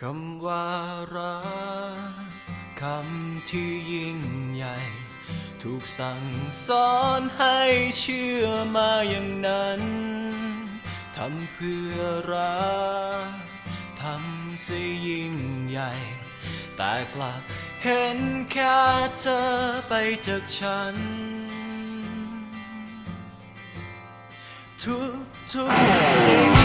คำว่ารักคำที่ยิ่งใหญ่ ถูกสั่งสอนให้เชื่อมาอย่างนั้นทำเพื่อรักทำเสียยิ่งใหญ่ แต่กลับเห็นแค่เธอไปจากฉัน ทุกทุกสิ่ง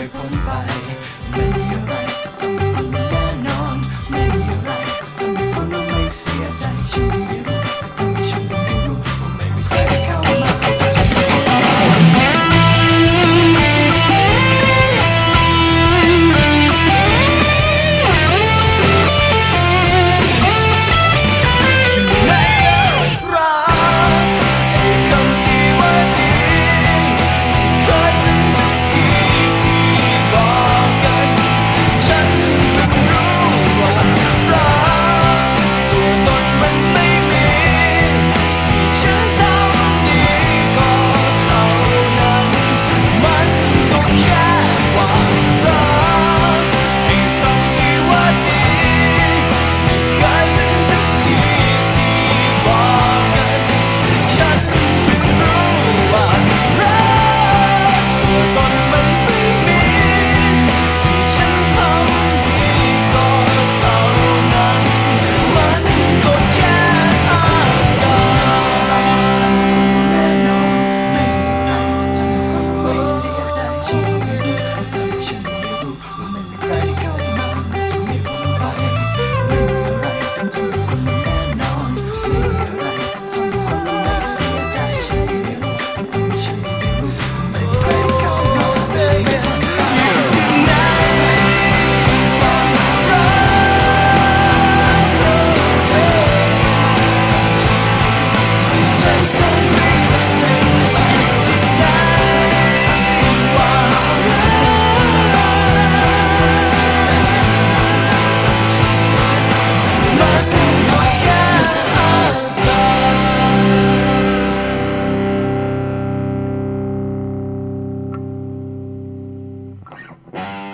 最后 Bye.